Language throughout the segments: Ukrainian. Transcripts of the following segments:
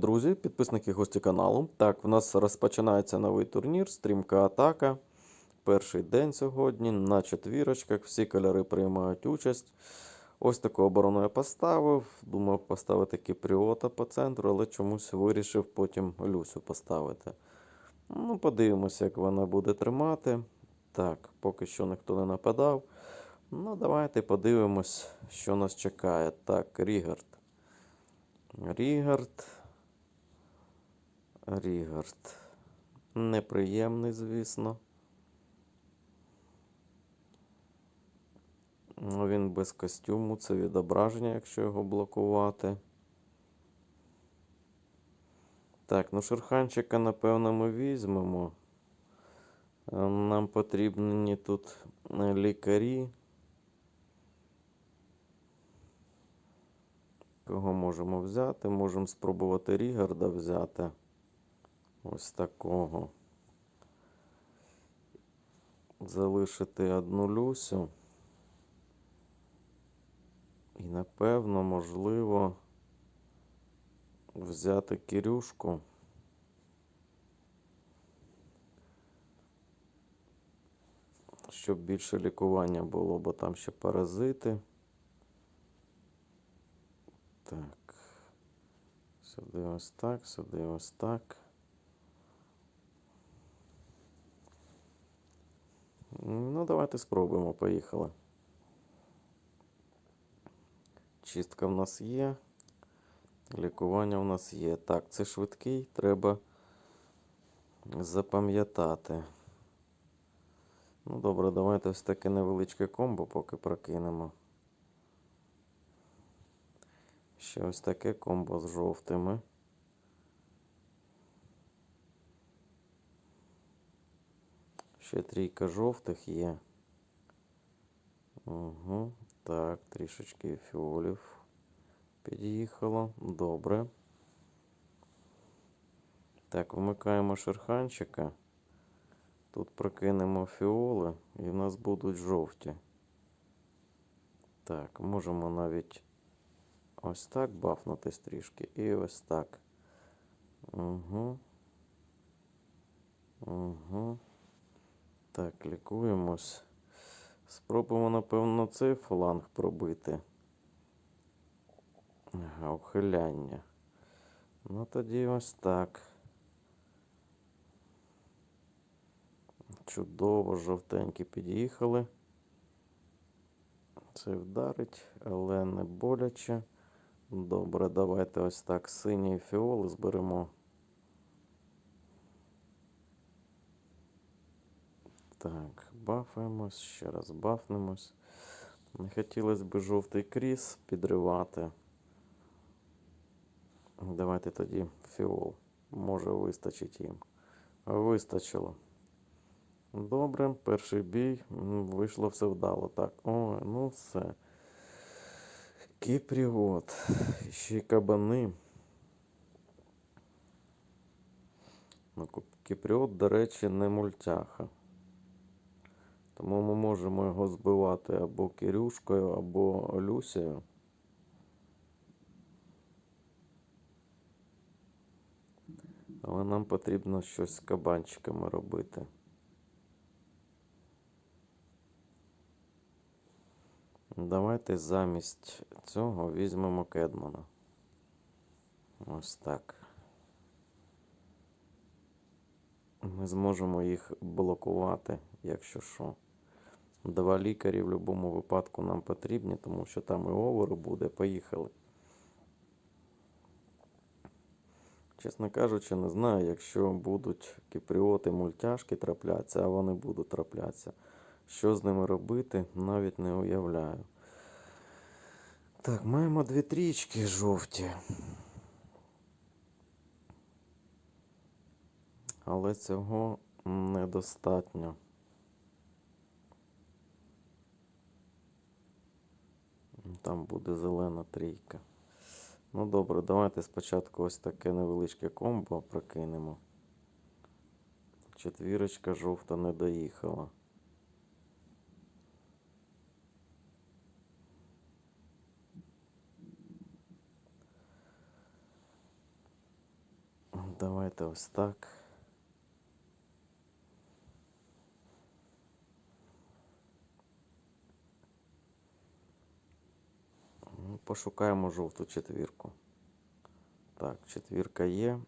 друзі, підписники гості каналу. Так, в нас розпочинається новий турнір, стрімка атака. Перший день сьогодні на четвірочках. Всі кольори приймають участь. Ось таку оборону я поставив. Думав поставити Кіпріота по центру, але чомусь вирішив потім Люсю поставити. Ну, подивимося, як вона буде тримати. Так, поки що ніхто не нападав. Ну, давайте подивимось, що нас чекає. Так, Рігард. Рігард. Рігард. Неприємний, звісно. Ну, Він без костюму, це відображення, якщо його блокувати. Так, ну шерханчика, напевно, ми візьмемо. Е, Нам потрібні тут е, лікарі. Кого можемо взяти? Можемо спробувати Рігарда взяти. Ось такого. Залишити одну Люсю. І напевно, можливо, взяти Кирюшку. Щоб більше лікування було, бо там ще паразити. Так. Сюди ось так, сюди ось так. Ну, давайте спробуємо, поїхали. Чистка в нас є. Лікування в нас є. Так, це швидкий, треба запам'ятати. Ну, добре, давайте ось таке невеличке комбо поки прокинемо. Ще ось таке комбо з жовтими. Ще трійка жовтих є. Угу. Так, трішечки фіолів під'їхало. Добре. Так, вмикаємо шерханчика. Тут прокинемо фіоли і в нас будуть жовті. Так, можемо навіть ось так бафнутись трішки і ось так. Угу. Угу. Так, лікуємось. Спробуємо, напевно, цей фланг пробити. Ага, ухиляння. Ну тоді ось так. Чудово, жовтенькі під'їхали. Це вдарить, але не боляче. Добре, давайте ось так синій фіоли зберемо. Так, бафаємось, ще раз бафнемось. Не хотілося б жовтий кріс підривати. Давайте тоді фіол. Може вистачить їм. Вистачило. Добре, перший бій. Вийшло все вдало. Так, ой, ну все. Кіпріот. Ще й кабани. Ну, Кіпріот, до речі, не мультяха. Тому ми можемо його збивати або Кирюшкою, або Люсією. Але нам потрібно щось з кабанчиками робити. Давайте замість цього візьмемо Кедмана. Ось так. Ми зможемо їх блокувати, якщо що. Два лікарі в будь-якому випадку нам потрібні, тому що там і овер буде. Поїхали. Чесно кажучи, не знаю, якщо будуть кіпріоти мультяшки трапляться, а вони будуть траплятися. Що з ними робити, навіть не уявляю. Так, маємо дві трічки жовті. Але цього недостатньо. Там буде зелена трійка. Ну добре, давайте спочатку ось таке невеличке комбо прокинемо. Четвірочка жовта не доїхала. давайте ось так. Пошукаємо жовту четвірку. Так, четвірка є.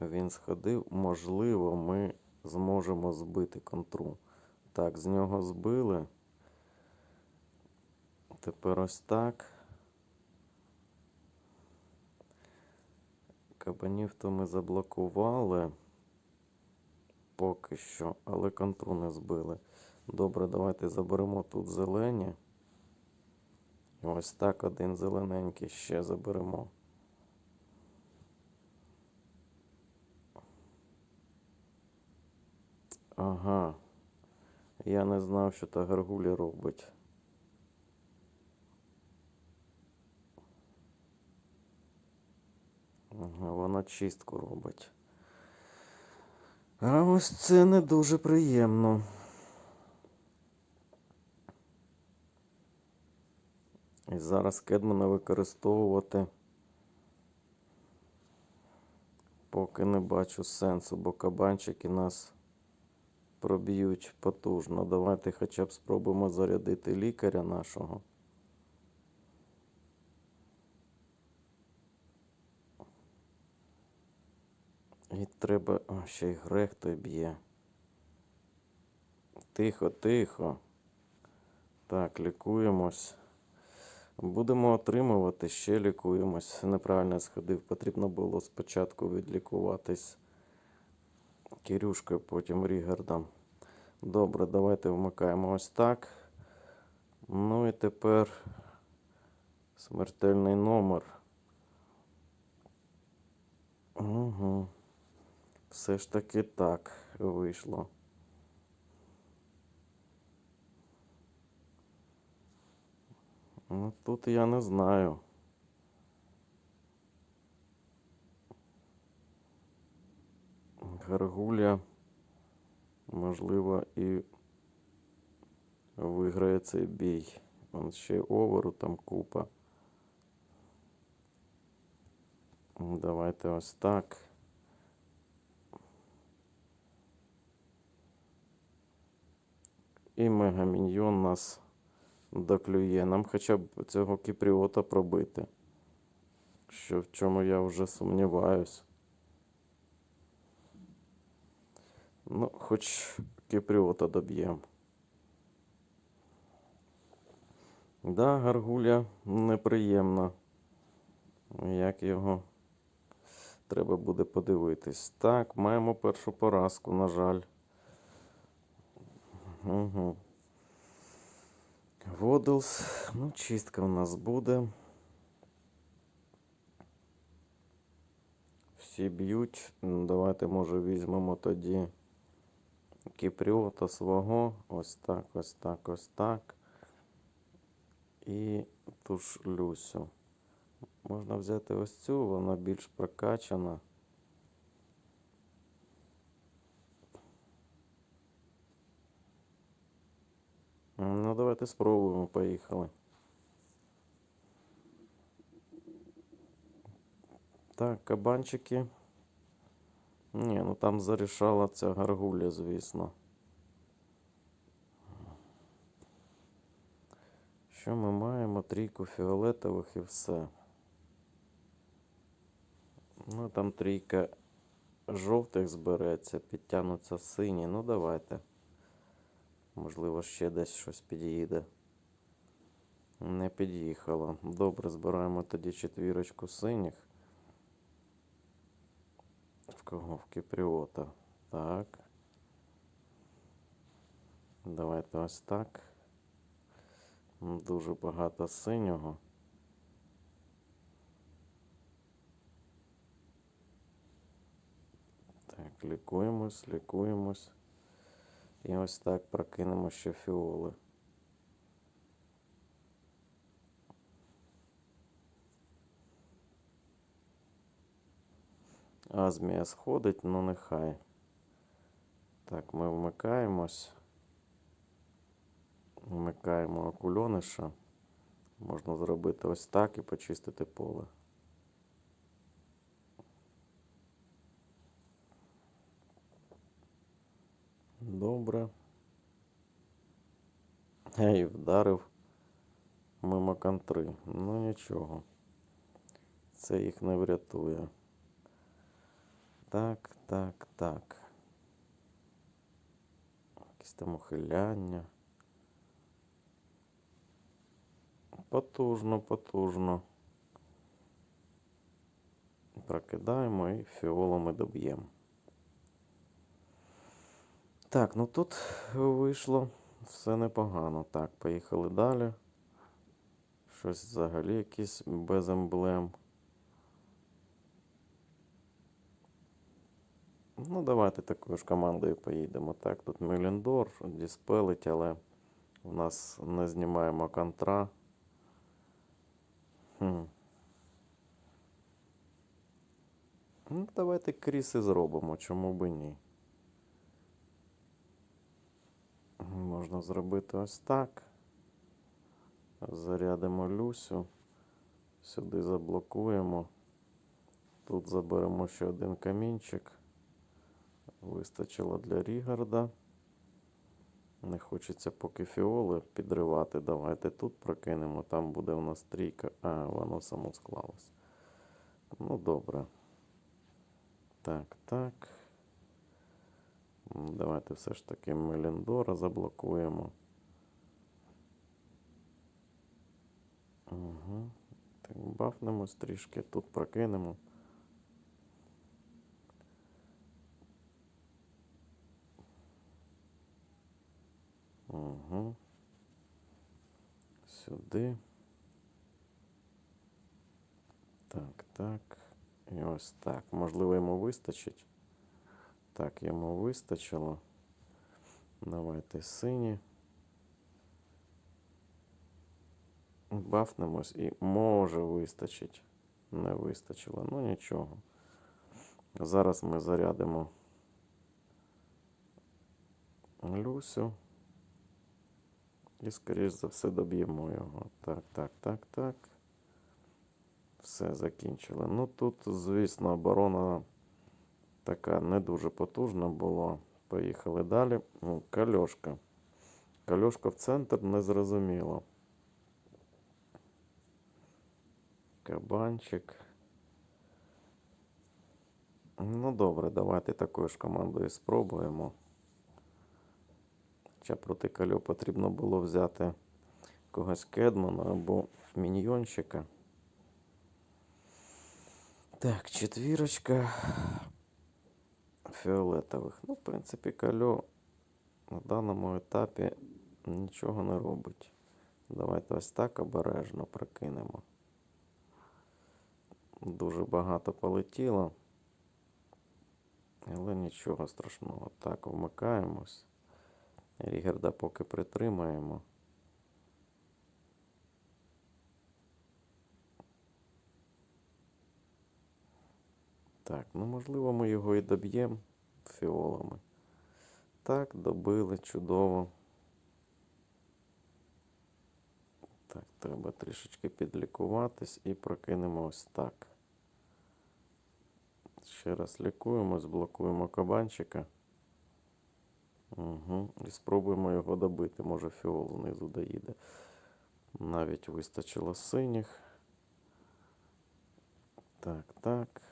Він сходив. Можливо, ми зможемо збити контру. Так, з нього збили. Тепер ось так. Кабанів ми заблокували поки що, але контру не збили. Добре, давайте заберемо тут зелені. Ось так один зелененький ще заберемо. Ага. Я не знав, що та гаргулі робить. Ага, вона чистку робить. А ось це не дуже приємно. І зараз кедмана використовувати. Поки не бачу сенсу, бо кабанчики нас проб'ють потужно. Давайте хоча б спробуємо зарядити лікаря нашого. І треба. О, ще й грех той б'є. Тихо, тихо. Так, лікуємось. Будемо отримувати, ще лікуємось. Неправильно сходив. Потрібно було спочатку відлікуватись Кирюшкою, потім Рігардом. Добре, давайте вмикаємо ось так. Ну і тепер смертельний номер. Угу. Все ж таки так вийшло. Ну, тут я не знаю. Гаргуля, можливо, і виграє цей бій. Вон ще й оверу там купа. Давайте ось так. І мегаміньйон нас доклює. Нам хоча б цього кіпріота пробити. Що в чому я вже сумніваюсь. Ну, хоч кіпріота доб'ємо. Да, гаргуля неприємна. Як його треба буде подивитись. Так, маємо першу поразку, на жаль. Угу. Водлс. Ну, чистка у нас буде. Всі б'ють. Ну, Давайте, може, візьмемо тоді Кіпріота свого. Ось так, ось так, ось так. І ту ж Люсю. Можна взяти ось цю, вона більш прокачана. Ну, давайте спробуємо, поїхали. Так, кабанчики. Ні, ну там зарішала ця гаргуля, звісно. Що ми маємо? Трійку фіолетових і все. Ну, там трійка жовтих збереться, підтягнуться сині. Ну, давайте. Можливо, ще десь щось під'їде. Не під'їхало. Добре, збираємо тоді четвірочку синіх. В кого? В Кіпріота. Так. Давайте ось так. Дуже багато синього. Так, лікуємось, лікуємось. І ось так прокинемо ще фіоли. Азмія сходить, ну нехай. Так, ми вмикаємось. Вмикаємо окульониша. Можна зробити ось так і почистити поле. Добре. Ей, вдарив мимо контри. Ну нічого. Це їх не врятує. Так, так, так. Якісь там ухиляння. Потужно, потужно. Прокидаємо і фіолами доб'ємо. Так, ну тут вийшло все непогано. Так, поїхали далі. Щось взагалі якісь без емблем. Ну, давайте такою ж командою поїдемо. Так, тут Меліндор, Діспелить, але у нас не знімаємо контра. Хм. Ну, давайте кріси зробимо, чому би ні. Можна зробити ось так. Зарядимо Люсю. Сюди заблокуємо. Тут заберемо ще один камінчик. Вистачило для Рігарда. Не хочеться поки фіоли підривати. Давайте тут прокинемо. Там буде у нас трійка. А, воно само склалось. Ну, добре. Так, так. М, Давайте все ж таки Меліндора заблокуємо. Угу. Так, бафнемось трішки, тут прокинемо. Угу. Сюди. Так, так. І ось так. Можливо, йому вистачить. Так, йому вистачило. Давайте сині. Бафнемось і може вистачить. Не вистачило. Ну нічого. Зараз ми зарядимо Люсю. І, скоріш за все, доб'ємо його. Так, так, так, так. Все закінчили. Ну тут, звісно, оборона така не дуже потужна була. Поїхали далі. Ну, Кальошка. Кальошка в центр не зрозуміло. Кабанчик. Ну добре, давайте такою ж командою спробуємо. Хоча проти Кальо потрібно було взяти когось Кедмана або міньйончика. Так, четвірочка фіолетових. Ну, в принципі, Кальо на даному етапі нічого не робить. Давайте ось так обережно прокинемо. Дуже багато полетіло. Але нічого страшного. Так, вмикаємось. Рігерда поки притримаємо. Так, ну можливо, ми його і доб'ємо фіолами. Так, добили, чудово. Так, треба трішечки підлікуватись і прокинемо ось так. Ще раз лікуємось, блокуємо кабанчика. Угу. І спробуємо його добити. Може фіол знизу доїде. Навіть вистачило синіх. Так, так.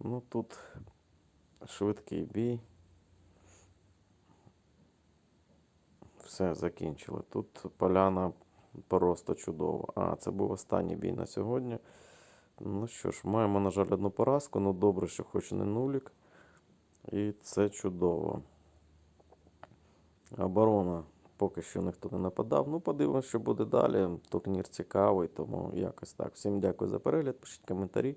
Ну тут швидкий бій. Все, закінчили. Тут поляна просто чудова. А, це був останній бій на сьогодні. Ну що ж, маємо, на жаль, одну поразку. Ну добре, що хоч не нулік. І це чудово. Оборона поки що ніхто не нападав. Ну, подивимося, що буде далі. Турнір цікавий, тому якось так. Всім дякую за перегляд, пишіть коментарі,